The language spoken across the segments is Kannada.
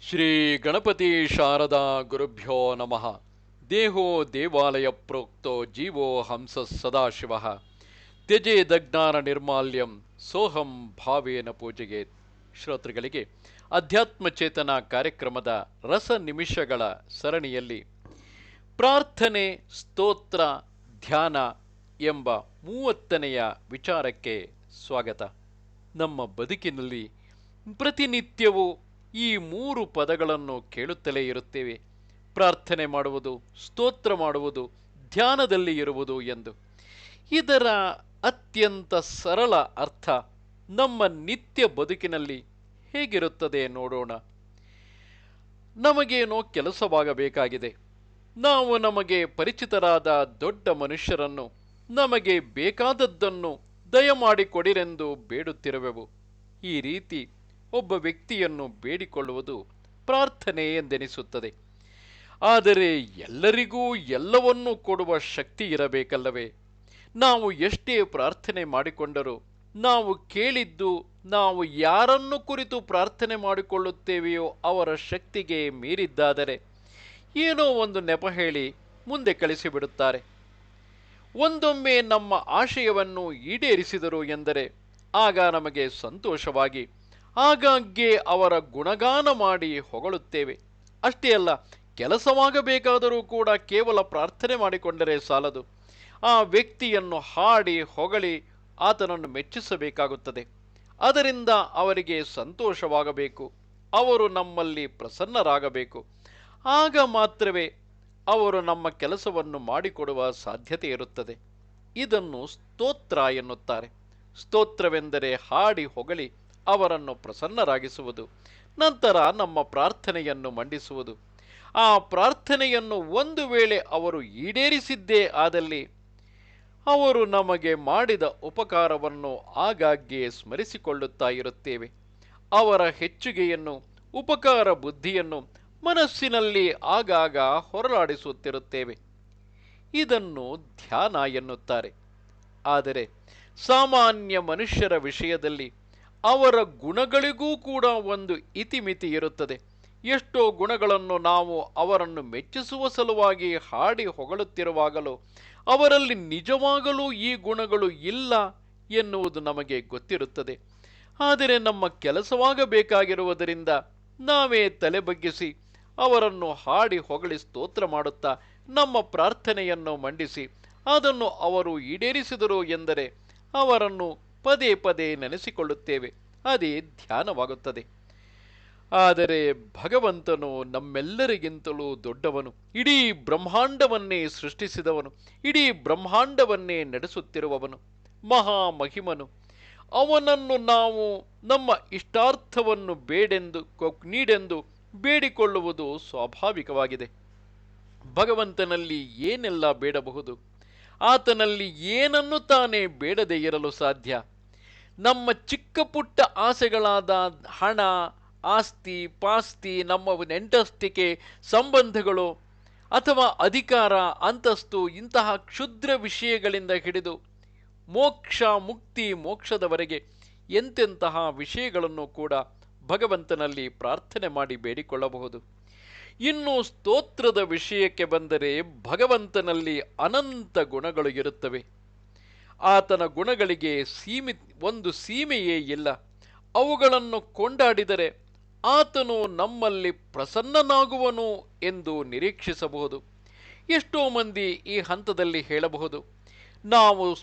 ಶ್ರೀ ಗಣಪತಿ ಶಾರದಾ ಗುರುಭ್ಯೋ ನಮಃ. ದೇಹೋ ದೇವಾಲಯ ಪ್ರೋಕ್ತೋ ಜೀವೋ ಹಂಸ ಸದಾಶಿವ. ತ್ಯಜೇದಜ್ಞಾನ ನಿರ್ಮಾಲ್ಯಂ ಸೋಹಂ ಭಾವೇನ ಪೂಜೆಗೆ. ಶ್ರೋತೃಗಳಿಗೆ ಅಧ್ಯಾತ್ಮ ಚೇತನ ಕಾರ್ಯಕ್ರಮದ ರಸ ನಿಮಿಷಗಳ ಸರಣಿಯಲ್ಲಿ ಪ್ರಾರ್ಥನೆ, ಸ್ತೋತ್ರ, ಧ್ಯಾನ ಎಂಬ ಮೂವತ್ತನೆಯ ವಿಚಾರಕ್ಕೆ ಸ್ವಾಗತ. ನಮ್ಮ ಬದುಕಿನಲ್ಲಿ ಪ್ರತಿನಿತ್ಯವೂ ಈ ಮೂರು ಪದಗಳನ್ನು ಕೇಳುತ್ತಲೇ ಇರುತ್ತೇವೆ. ಪ್ರಾರ್ಥನೆ ಮಾಡುವುದು, ಸ್ತೋತ್ರ ಮಾಡುವುದು, ಧ್ಯಾನದಲ್ಲಿ ಇರುವುದು ಎಂದು. ಇದರ ಅತ್ಯಂತ ಸರಳ ಅರ್ಥ ನಮ್ಮ ನಿತ್ಯ ಬದುಕಿನಲ್ಲಿ ಹೇಗಿರುತ್ತದೆ ನೋಡೋಣ. ನಮಗೇನೋ ಕೆಲಸವಾಗಬೇಕಾಗಿದೆ. ನಾವು ನಮಗೆ ಪರಿಚಿತರಾದ ದೊಡ್ಡ ಮನುಷ್ಯರನ್ನು, ನಮಗೆ ಬೇಕಾದದ್ದನ್ನು ದಯಮಾಡಿಕೊಡಿರೆಂದು ಬೇಡುತ್ತಿರುವೆವು. ಈ ರೀತಿ ಒಬ್ಬ ವ್ಯಕ್ತಿಯನ್ನು ಬೇಡಿಕೊಳ್ಳುವುದು ಪ್ರಾರ್ಥನೆ ಎಂದೆನಿಸುತ್ತದೆ. ಆದರೆ ಎಲ್ಲರಿಗೂ ಎಲ್ಲವನ್ನೂ ಕೊಡುವ ಶಕ್ತಿ ಇರಬೇಕಲ್ಲವೇ? ನಾವು ಎಷ್ಟೇ ಪ್ರಾರ್ಥನೆ ಮಾಡಿಕೊಂಡರೂ, ನಾವು ಕೇಳಿದ್ದು ನಾವು ಯಾರನ್ನು ಕುರಿತು ಪ್ರಾರ್ಥನೆ ಮಾಡಿಕೊಳ್ಳುತ್ತೇವೆಯೋ ಅವರ ಶಕ್ತಿಗೆ ಮೀರಿದ್ದಾದರೆ, ಏನೋ ಒಂದು ನೆಪ ಹೇಳಿ ಮುಂದೆ ಕಳಿಸಿಬಿಡುತ್ತಾರೆ. ಒಂದೊಮ್ಮೆ ನಮ್ಮ ಆಶಯವನ್ನು ಈಡೇರಿಸಿದರು ಎಂದರೆ, ಆಗ ನಮಗೆ ಸಂತೋಷವಾಗಿ ಆಗಾಗ್ಗೆ ಅವರ ಗುಣಗಾನ ಮಾಡಿ ಹೊಗಳುತ್ತೇವೆ. ಅಷ್ಟೇ ಅಲ್ಲ, ಕೆಲಸವಾಗಬೇಕಾದರೂ ಕೂಡ ಕೇವಲ ಪ್ರಾರ್ಥನೆ ಮಾಡಿಕೊಂಡರೆ ಸಾಲದು. ಆ ವ್ಯಕ್ತಿಯನ್ನು ಹಾಡಿ ಹೊಗಳಿ ಆತನನ್ನು ಮೆಚ್ಚಿಸಬೇಕಾಗುತ್ತದೆ. ಅದರಿಂದ ಅವರಿಗೆ ಸಂತೋಷವಾಗಬೇಕು. ಅವರು ನಮ್ಮಲ್ಲಿ ಪ್ರಸನ್ನರಾಗಬೇಕು. ಆಗ ಮಾತ್ರವೇ ಅವರು ನಮ್ಮ ಕೆಲಸವನ್ನು ಮಾಡಿಕೊಡುವ ಸಾಧ್ಯತೆ ಇರುತ್ತದೆ. ಇದನ್ನು ಸ್ತೋತ್ರ ಎನ್ನುತ್ತಾರೆ. ಸ್ತೋತ್ರವೆಂದರೆ ಹಾಡಿ ಹೊಗಳಿ. ಅವರನ್ನು ಪ್ರಸನ್ನರಾಗಿಸುವುದು. ನಂತರ ನಮ್ಮ ಪ್ರಾರ್ಥನೆಯನ್ನು ಮಂಡಿಸುವುದು. ಆ ಪ್ರಾರ್ಥನೆಯನ್ನು ಒಂದು ವೇಳೆ ಅವರು ಈಡೇರಿಸಿದ್ದೇ ಆದಲ್ಲಿ ಅವರು ನಮಗೆ ಮಾಡಿದ ಉಪಕಾರವನ್ನು ಆಗಾಗ್ಗೆ ಸ್ಮರಿಸಿಕೊಳ್ಳುತ್ತಾ ಇರುತ್ತೇವೆ. ಅವರ ಹೆಚ್ಚುಗೆಯನ್ನು, ಉಪಕಾರ ಬುದ್ಧಿಯನ್ನು ಮನಸ್ಸಿನಲ್ಲಿ ಆಗಾಗ ಹೊರಲಾಡಿಸುತ್ತಿರುತ್ತೇವೆ. ಇದನ್ನು ಧ್ಯಾನ ಎನ್ನುತ್ತಾರೆ. ಆದರೆ ಸಾಮಾನ್ಯ ಮನುಷ್ಯರ ವಿಷಯದಲ್ಲಿ ಅವರ ಗುಣಗಳಿಗೂ ಕೂಡ ಒಂದು ಇತಿಮಿತಿ ಇರುತ್ತದೆ. ಎಷ್ಟೋ ಗುಣಗಳನ್ನು ನಾವು ಅವರನ್ನು ಮೆಚ್ಚಿಸುವ ಸಲುವಾಗಿ ಹಾಡಿ ಹೊಗಳುತ್ತಿರುವಾಗಲೂ, ಅವರಲ್ಲಿ ನಿಜವಾಗಲೂ ಈ ಗುಣಗಳು ಇಲ್ಲ ಎನ್ನುವುದು ನಮಗೆ ಗೊತ್ತಿರುತ್ತದೆ. ಆದರೆ ನಮ್ಮ ಕೆಲಸವಾಗಬೇಕಾಗಿರುವುದರಿಂದ ನಾವೇ ತಲೆ ಬಗ್ಗಿಸಿ ಅವರನ್ನು ಹಾಡಿ ಹೊಗಳಿ ಸ್ತೋತ್ರ ಮಾಡುತ್ತಾ ನಮ್ಮ ಪ್ರಾರ್ಥನೆಯನ್ನು ಮಂಡಿಸಿ ಅದನ್ನು ಅವರು ಈಡೇರಿಸಿದರು ಎಂದರೆ ಅವರನ್ನು ಪದೇ ಪದೇ ನೆನೆಸಿಕೊಳ್ಳುತ್ತೇವೆ. ಅದೇ ಧ್ಯಾನವಾಗುತ್ತದೆ. ಆದರೆ ಭಗವಂತನು ನಮ್ಮೆಲ್ಲರಿಗಿಂತಲೂ ದೊಡ್ಡವನು. ಇಡೀ ಬ್ರಹ್ಮಾಂಡವನ್ನೇ ಸೃಷ್ಟಿಸಿದವನು. ಇಡೀ ಬ್ರಹ್ಮಾಂಡವನ್ನೇ ನಡೆಸುತ್ತಿರುವವನು. ಮಹಾಮಹಿಮನು. ಅವನನ್ನು ನಾವು ನಮ್ಮ ಇಷ್ಟಾರ್ಥವನ್ನು ಬೇಡೆಂದು ನೀಡೆಂದು ಬೇಡಿಕೊಳ್ಳುವುದು ಸ್ವಾಭಾವಿಕವಾಗಿದೆ. ಭಗವಂತನಲ್ಲಿ ಏನೆಲ್ಲ ಬೇಡಬಹುದು? ಆತನಲ್ಲಿ ಏನನ್ನು ತಾನೇ ಬೇಡದೇ ಇರಲು ಸಾಧ್ಯ? ನಮ್ಮ ಚಿಕ್ಕ ಪುಟ್ಟ ಆಸೆಗಳಾದ ಹಣ, ಆಸ್ತಿ, ಪಾಸ್ತಿ, ನಮ್ಮ ನೆಂಟಸ್ತಿಕೆ, ಸಂಬಂಧಗಳು ಅಥವಾ ಅಧಿಕಾರ, ಅಂತಸ್ತು ಇಂತಹ ಕ್ಷುದ್ರ ವಿಷಯಗಳಿಂದ ಹಿಡಿದು ಮೋಕ್ಷ, ಮುಕ್ತಿ ಮೋಕ್ಷದವರೆಗೆ ಎಂತೆಂತಹ ವಿಷಯಗಳನ್ನು ಕೂಡ ಭಗವಂತನಲ್ಲಿ ಪ್ರಾರ್ಥನೆ ಮಾಡಿ ಬೇಡಿಕೊಳ್ಳಬಹುದು. ಇನ್ನು ಸ್ತೋತ್ರದ ವಿಷಯಕ್ಕೆ ಬಂದರೆ ಭಗವಂತನಲ್ಲಿ ಅನಂತ ಗುಣಗಳು ಇರುತ್ತವೆ. ಆತನ ಗುಣಗಳಿಗೆ ಸೀಮಿ, ಒಂದು ಸೀಮೆಯೇ ಇಲ್ಲ. ಅವುಗಳನ್ನು ಕೊಂಡಾಡಿದರೆ ಆತನು ನಮ್ಮಲ್ಲಿ ಪ್ರಸನ್ನನಾಗುವನು ಎಂದು ನಿರೀಕ್ಷಿಸಬಹುದು. ಎಷ್ಟೋ ಮಂದಿ ಈ ಹಂತದಲ್ಲಿ ಹೇಳಬಹುದು, ನಾವು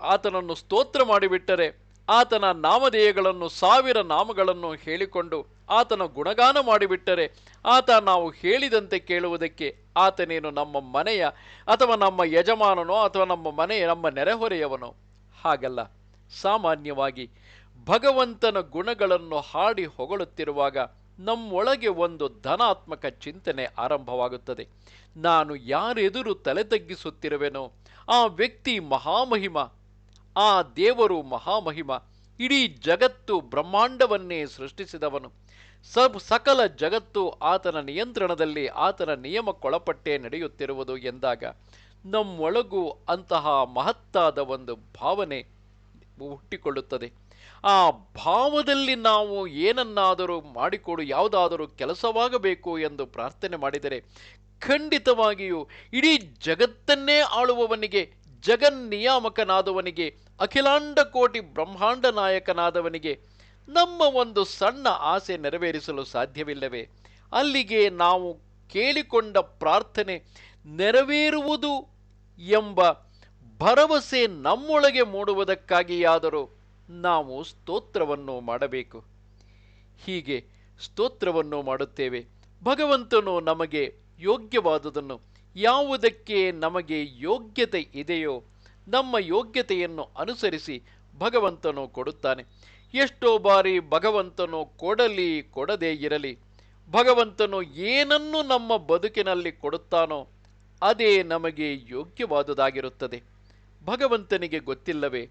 ಆತನನ್ನು ಸ್ತೋತ್ರ ಮಾಡಿಬಿಟ್ಟರೆ ಆತನ ನಾಮಧೇಯಗಳನ್ನು, ಸಾವಿರ ನಾಮಗಳನ್ನು ಹೇಳಿಕೊಂಡು ಆತನ ಗುಣಗಾನ ಮಾಡಿಬಿಟ್ಟರೆ ಆತ ನಾವು ಹೇಳಿದಂತೆ ಕೇಳುವುದಕ್ಕೆ ಆತನೇನು ನಮ್ಮ ಮನೆಯ ಅಥವಾ ನಮ್ಮ ಯಜಮಾನನೋ ಅಥವಾ ನಮ್ಮ ಮನೆಯ, ನಮ್ಮ ನೆರೆಹೊರೆಯವನೋ? ಹಾಗಲ್ಲ. ಸಾಮಾನ್ಯವಾಗಿ ಭಗವಂತನ ಗುಣಗಳನ್ನು ಹಾಡಿ ಹೊಗಳುತ್ತಿರುವಾಗ ನಮ್ಮೊಳಗೆ ಒಂದು ಧನಾತ್ಮಕ ಚಿಂತನೆ ಆರಂಭವಾಗುತ್ತದೆ. ನಾನು ಯಾರೆದುರು ತಲೆ ತಗ್ಗಿಸುತ್ತಿರುವೆನೋ ಆ ವ್ಯಕ್ತಿ ಮಹಾಮಹಿಮ ಆ ದೇವರು ಮಹಾಮಹಿಮ, ಇಡೀ ಜಗತ್ತು ಬ್ರಹ್ಮಾಂಡವನ್ನೇ ಸೃಷ್ಟಿಸಿದವನು. ಸಬ್ ಸಕಲ ಜಗತ್ತು ಆತನ ನಿಯಂತ್ರಣದಲ್ಲಿ ಆತನ ನಿಯಮಕ್ಕೊಳಪಟ್ಟೆ ನಡೆಯುತ್ತಿರುವುದು ಎಂದಾಗ, ನಮ್ಮೊಳಗೂ ಅಂತಹ ಮಹತ್ತಾದ ಒಂದು ಭಾವನೆ ಹುಟ್ಟಿಕೊಳ್ಳುತ್ತದೆ. ಆ ಭಾವದಲ್ಲಿ ನಾವು ಏನನ್ನಾದರೂ ಮಾಡಿಕೊಡು, ಯಾವುದಾದರೂ ಕೆಲಸವಾಗಬೇಕು ಎಂದು ಪ್ರಾರ್ಥನೆ ಮಾಡಿದರೆ, ಖಂಡಿತವಾಗಿಯೂ ಇಡೀ ಜಗತ್ತನ್ನೇ ಆಳುವವನಿಗೆ, ಜಗನ್ನಿಯಾಮಕನಾದವನಿಗೆ ಅಖಿಲಾಂಡ ಕೋಟಿ ಬ್ರಹ್ಮಾಂಡ ನಾಯಕನಾದವನಿಗೆ ನಮ್ಮ ಒಂದು ಸಣ್ಣ ಆಸೆ ನೆರವೇರಿಸಲು ಸಾಧ್ಯವಿಲ್ಲವೇ? ಅಲ್ಲಿಗೆ ನಾವು ಕೇಳಿಕೊಂಡ ಪ್ರಾರ್ಥನೆ ನೆರವೇರುವುದು ಎಂಬ ಭರವಸೆ ನಮ್ಮೊಳಗೆ ಮೂಡುವುದಕ್ಕಾಗಿಯಾದರೂ ನಾವು ಸ್ತೋತ್ರವನ್ನು ಮಾಡಬೇಕು. ಹೀಗೆ ಸ್ತೋತ್ರವನ್ನು ಮಾಡುತ್ತೇವೆ. ಭಗವಂತನು ನಮಗೆ ಯೋಗ್ಯವಾದುದನ್ನು ಯಾವುದಕ್ಕೆ ನಮಗೆ ಯೋಗ್ಯತೆ ಇದೆಯೋ ನಮ್ಮ ಯೋಗ್ಯತೆಯನ್ನು ಅನುಸರಿಸಿ ಭಗವಂತನು ಕೊಡುತ್ತಾನೆ. ಎಷ್ಟೋ ಬಾರಿ ಭಗವಂತನು ಕೊಡಲಿ ಕೊಡದೇ ಇರಲಿ, ಭಗವಂತನು ಏನನ್ನು ನಮ್ಮ ಬದುಕಿನಲ್ಲಿ ಕೊಡುತ್ತಾನೋ ಅದೇ ನಮಗೆ ಯೋಗ್ಯವಾದುದಾಗಿರುತ್ತದೆ. ಭಗವಂತನಿಗೆ ಗೊತ್ತಿಲ್ಲವೇ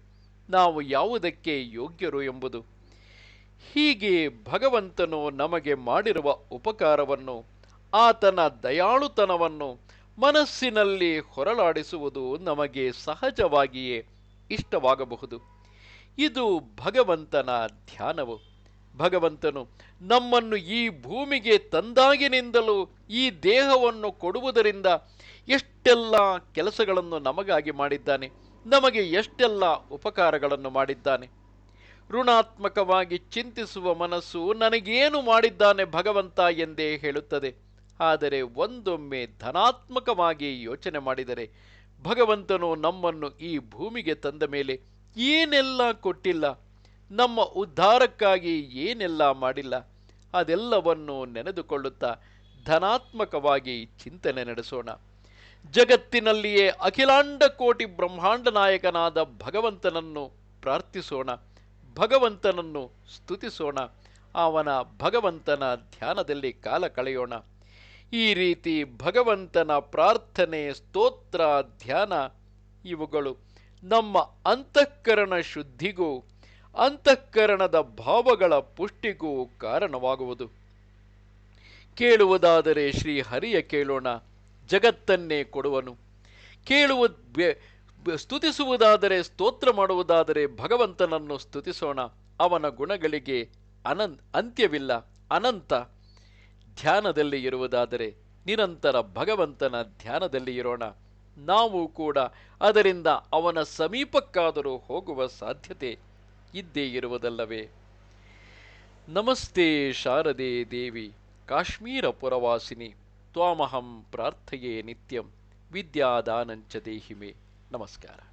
ನಾವು ಯಾವುದಕ್ಕೆ ಯೋಗ್ಯರು ಎಂಬುದು. ಹೀಗೆ ಭಗವಂತನು ನಮಗೆ ಮಾಡಿರುವ ಉಪಕಾರವನ್ನು, ಆತನ ದಯಾಳುತನವನ್ನು ಮನಸ್ಸಿನಲ್ಲಿ ಹೊರಳಾಡಿಸುವುದು ನಮಗೆ ಸಹಜವಾಗಿಯೇ ಇಷ್ಟವಾಗಬಹುದು. ಇದು ಭಗವಂತನ ಧ್ಯಾನವು. ಭಗವಂತನು ನಮ್ಮನ್ನು ಈ ಭೂಮಿಗೆ ತಂದಾಗಿನಿಂದಲೂ ಈ ದೇಹವನ್ನು ಕೊಡುವುದರಿಂದ ಎಷ್ಟೆಲ್ಲ ಕೆಲಸಗಳನ್ನು ನಮಗಾಗಿ ಮಾಡಿದ್ದಾನೆ, ನಮಗೆ ಎಷ್ಟೆಲ್ಲ ಉಪಕಾರಗಳನ್ನು ಮಾಡಿದ್ದಾನೆ. ಋಣಾತ್ಮಕವಾಗಿ ಚಿಂತಿಸುವ ಮನಸ್ಸು ನನಗೇನು ಮಾಡಿದ್ದಾನೆ ಭಗವಂತ ಎಂದೇ ಹೇಳುತ್ತದೆ. ಆದರೆ ಒಂದೊಮ್ಮೆ ಧನಾತ್ಮಕವಾಗಿ ಯೋಚನೆ ಮಾಡಿದರೆ ಭಗವಂತನು ನಮ್ಮನ್ನು ಈ ಭೂಮಿಗೆ ತಂದ ಮೇಲೆ ಏನೆಲ್ಲ ಕೊಟ್ಟಿಲ್ಲ, ನಮ್ಮ ಉದ್ಧಾರಕ್ಕಾಗಿ ಏನೆಲ್ಲ ಮಾಡಿಲ್ಲ, ಅದೆಲ್ಲವನ್ನು ನೆನೆದುಕೊಳ್ಳುತ್ತಾ ಧನಾತ್ಮಕವಾಗಿ ಚಿಂತನೆ ನಡೆಸೋಣ. ಜಗತ್ತಿನಲ್ಲಿಯೇ ಅಖಿಲಾಂಡ ಕೋಟಿ ಬ್ರಹ್ಮಾಂಡ ನಾಯಕನಾದ ಭಗವಂತನನ್ನು ಪ್ರಾರ್ಥಿಸೋಣ, ಭಗವಂತನನ್ನು ಸ್ತುತಿಸೋಣ, ಅವನ ಭಗವಂತನ ಧ್ಯಾನದಲ್ಲಿ ಕಾಲ ಕಳೆಯೋಣ. ಈ ರೀತಿ ಭಗವಂತನ ಪ್ರಾರ್ಥನೆ, ಸ್ತೋತ್ರ, ಧ್ಯಾನ ಇವುಗಳು ನಮ್ಮ ಅಂತಃಕರಣ ಶುದ್ಧಿಗೂ, ಅಂತಃಕರಣದ ಭಾವಗಳ ಪುಷ್ಟಿಗೂ ಕಾರಣವಾಗುವುದು. ಕೇಳುವುದಾದರೆ ಶ್ರೀ ಹರಿಯ ಕೇಳೋಣ, ಜಗತ್ತನ್ನೇ ಕೊಡುವನು. ಕೇಳುವ ಸ್ತುತಿಸುವುದಾದರೆ, ಸ್ತೋತ್ರ ಮಾಡುವುದಾದರೆ ಭಗವಂತನನ್ನು ಸ್ತುತಿಸೋಣ. ಅವನ ಗುಣಗಳಿಗೆ ಅನಂತ್ ಅಂತ್ಯವಿಲ್ಲ, ಅನಂತ. ಧ್ಯಾನದಲ್ಲಿ ಇರುವುದಾದರೆ ನಿರಂತರ ಭಗವಂತನ ಧ್ಯಾನದಲ್ಲಿ ಇರೋಣ. ನಾವು ಕೂಡ ಅದರಿಂದ ಅವನ ಸಮೀಪಕ್ಕಾದರೂ ಹೋಗುವ ಸಾಧ್ಯತೆ ಇದ್ದೇ ಇರುವುದಲ್ಲವೇ? ನಮಸ್ತೆ ಶಾರದೆ ದೇವಿ, ಕಾಶ್ಮೀರ ಪುರವಾಸಿನಿ, ತ್ವಾಮಹಂ ಪ್ರಾರ್ಥೆಯೇ ನಿತ್ಯಂ, ವಿದ್ಯಾದಾನಂಚ ದೇಹಿಮೆ. ನಮಸ್ಕಾರ.